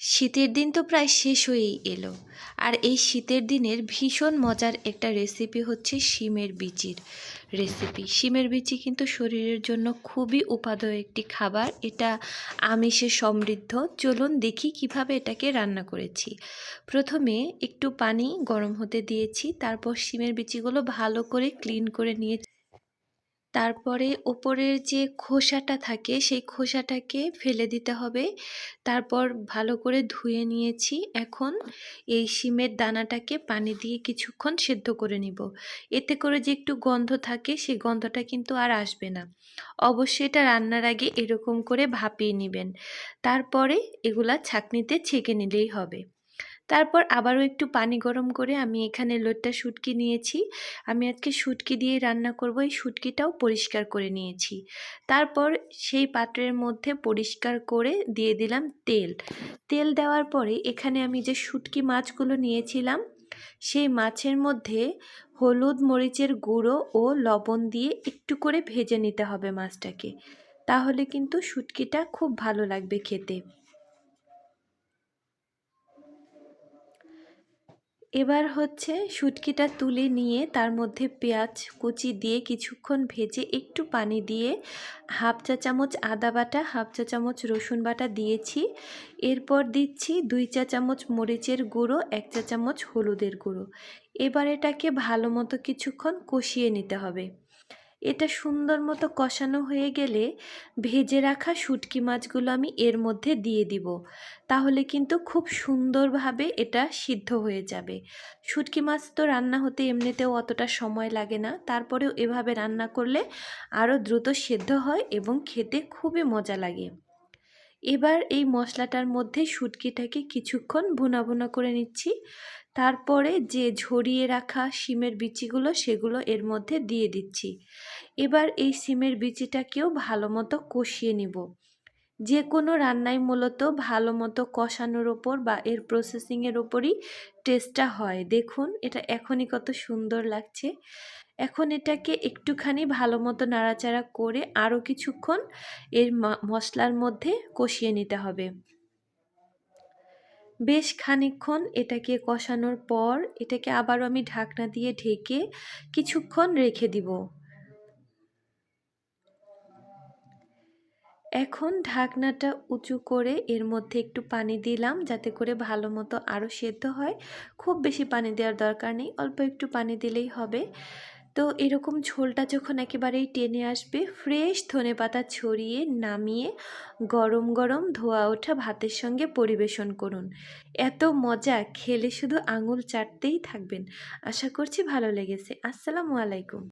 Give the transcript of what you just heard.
শীতের দিন তো প্রায় শেষ হয়েই এলো। আর এই শীতের দিনের ভীষণ মজার একটা রেসিপি হচ্ছে শিমের বিচির রেসিপি শিমের বিচি কিন্তু শরীরের জন্য খুবই উপাদেয় একটি খাবার। এটা আমিষে সমৃদ্ধ। চলুন দেখি কীভাবে এটাকে রান্না করেছি। প্রথমে একটু পানি গরম হতে দিয়েছি। তারপর শিমের বিচিগুলো ভালো করে ক্লিন করে নিয়ে তারপরে ওপরের যে খোসাটা থাকে, সেই খোসাটাকে ফেলে দিতে হবে। তারপর ভালো করে ধুয়ে নিয়েছি। এখন এই শিমের দানাটাকে পানি দিয়ে কিছুক্ষণ সেদ্ধ করে নিব। এতে করে যে একটু গন্ধ থাকে, সেই গন্ধটা কিন্তু আর আসবে না। অবশ্যই এটা রান্নার আগে এরকম করে ভাপিয়ে নেবেন। তারপরে এগুলা ছাকনিতে ছেঁকে নিলেই হবে। তারপর আবারও একটু পানি গরম করে আমি এখানে লোটটা শুটকি নিয়েছি। আমি আজকে শুটকি দিয়ে রান্না করব। এই শুটকিটাও পরিষ্কার করে নিয়েছি। তারপর সেই পাত্রের মধ্যে পরিষ্কার করে দিয়ে দিলাম তেল। তেল দেওয়ার পরে এখানে আমি যে শুটকি মাছগুলো নিয়েছিলাম, সেই মাছের মধ্যে হলুদ মরিচের গুঁড়ো ও লবণ দিয়ে একটু করে ভেজে নিতে হবে মাছটাকে। তাহলে কিন্তু শুটকিটা খুব ভালো লাগবে খেতে। এবার হচ্ছে শুটকিটা তুলে নিয়ে তার মধ্যে পেঁয়াজ কুচি দিয়ে কিছুক্ষণ ভেজে একটু পানি দিয়ে হাফ চা চামচ আদা বাটা, হাফ চা চামচ রসুন বাটা দিয়েছি। এরপর দিচ্ছি দুই চা চামচ মরিচের গুঁড়ো, এক চা চামচ হলুদের গুঁড়ো। এবার এটাকে ভালো মতো কিছুক্ষণ কষিয়ে নিতে হবে। এটা সুন্দর মতো কষানো হয়ে গেলে ভেজে রাখা শুটকি মাছগুলো আমি এর মধ্যে দিয়ে দিব। তাহলে কিন্তু খুব সুন্দরভাবে এটা সিদ্ধ হয়ে যাবে। শুটকি মাছ তো রান্না হতে এমনিতেও অতটা সময় লাগে না। তারপরেও এভাবে রান্না করলে আরও দ্রুত সেদ্ধ হয় এবং খেতে খুবই মজা লাগে। এবার এই মশলাটার মধ্যে শুটকিটাকে কিছুক্ষণ ভুনা ভুনা করে নিচ্ছি। তারপরে যে ঝরিয়ে রাখা শিমের বিচিগুলো, সেগুলো এর মধ্যে দিয়ে দিচ্ছি। এবার এই শিমের বিচিটাকেও ভালো মতো কষিয়ে নিব। যে কোনো রান্নায় মূলত ভালো মতো কষানোর ওপর বা এর প্রসেসিংয়ের ওপরই টেস্টটা হয়। দেখুন, এটা এখনই কত সুন্দর লাগছে। এখন এটাকে একটুখানি ভালো মতো নাড়াচাড়া করে আরও কিছুক্ষণ এর মশলার মধ্যে কষিয়ে নিতে হবে। বেশ খানিক্ষণ এটাকে কষানোর পর এটাকে আবারও আমি ঢাকনা দিয়ে ঢেকে কিছুক্ষণ রেখে দিব। এখন ঢাকনাটা উঁচু করে এর মধ্যে একটু পানি দিলাম যাতে করে ভালো মতো আরও সেদ্ধ হয়। খুব বেশি পানি দেওয়ার দরকার নেই, অল্প একটু পানি দিলেই হবে। তো এরকম ঝোলটা যখন একেবারেই টেনে আসবে, ফ্রেশ ধনে পাতা ছড়িয়ে নামিয়ে গরম গরম ধোয়া ওঠা ভাতের সঙ্গে পরিবেশন করুন। এত মজা, খেলে শুধু আঙুল চাটতেই থাকবেন। আশা করছি ভালো লেগেছে। আসসালামু আলাইকুম।